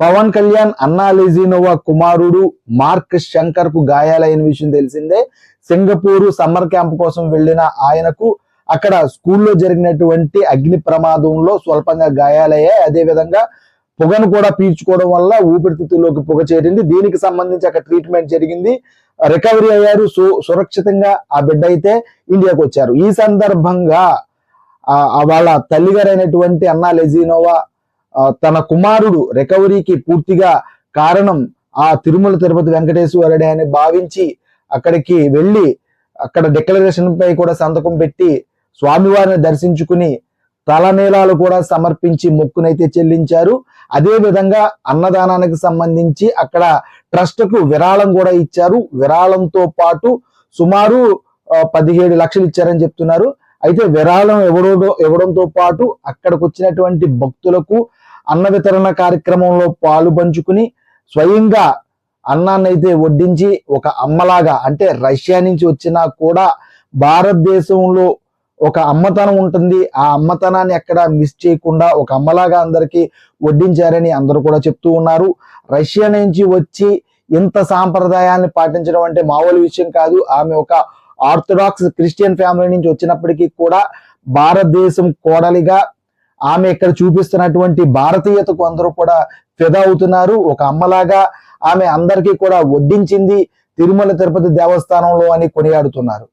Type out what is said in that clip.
పవన్ కళ్యాణ్ అన్నా లెజినోవా కుమారుడు మార్క్ శంకర్కు గాయాలైన విషయం తెలిసిందే. సింగపూర్ సమ్మర్ క్యాంప్ కోసం వెళ్ళిన ఆయనకు అక్కడ స్కూల్లో జరిగినటువంటి అగ్ని ప్రమాదంలో స్వల్పంగా గాయాలయ్యాయి. అదేవిధంగా పొగను కూడా పీల్చుకోవడం వల్ల ఊపిరితిత్తుల్లోకి పొగ చేరింది. దీనికి సంబంధించి అక్కడ ట్రీట్మెంట్ జరిగింది. రికవరీ అయ్యారు. సు సురక్షితంగా ఆ బిడ్డ అయితే ఇండియాకు వచ్చారు. ఈ సందర్భంగా వాళ్ళ తల్లిగారైనటువంటి అన్నా లెజినోవా తన కుమారుడు రికవరీకి పూర్తిగా కారణం ఆ తిరుమల తిరుపతి వెంకటేశ్వరుడే అని భావించి అక్కడికి వెళ్ళి అక్కడ డిక్లరేషన్ పై కూడా సంతకం పెట్టి స్వామివారిని దర్శించుకుని తలనీలాలు కూడా సమర్పించి మొక్కునైతే చెల్లించారు. అదే విధంగా అన్నదానానికి సంబంధించి అక్కడ ట్రస్ట్కు విరాళం కూడా ఇచ్చారు. విరాళంతో పాటు సుమారు పదిహేడు లక్షలు ఇచ్చారని చెప్తున్నారు. అయితే విరాళం ఇవ్వడం ఇవ్వడంతో పాటు అక్కడికి వచ్చినటువంటి భక్తులకు అన్న వితరణ కార్యక్రమంలో పాలు పంచుకుని స్వయంగా అన్నాన్ని అయితే వడ్డించి ఒక అమ్మలాగా అంటే రష్యా నుంచి వచ్చినా కూడా భారతదేశంలో ఒక అమ్మతనం ఉంటుంది. ఆ అమ్మతనాన్ని ఎక్కడ మిస్ చేయకుండా ఒక అమ్మలాగా అందరికీ వడ్డించారని అందరూ కూడా చెప్తూ ఉన్నారు. రష్యా నుంచి వచ్చి ఇంత సాంప్రదాయాన్ని పాటించడం అంటే మామూలు విషయం కాదు. ఆమె ఒక ఆర్థడాక్స్ క్రిస్టియన్ ఫ్యామిలీ నుంచి వచ్చినప్పటికీ కూడా భారతదేశం కోడలిగా ఆమె ఇక్కడ చూపిస్తున్నటువంటి భారతీయతకు అందరూ కూడా ఫిదా అవుతున్నారు. ఒక అమ్మలాగా ఆమె అందరికీ కూడా వడ్డించింది తిరుమల తిరుపతి దేవస్థానంలో అని కొనియాడుతున్నారు.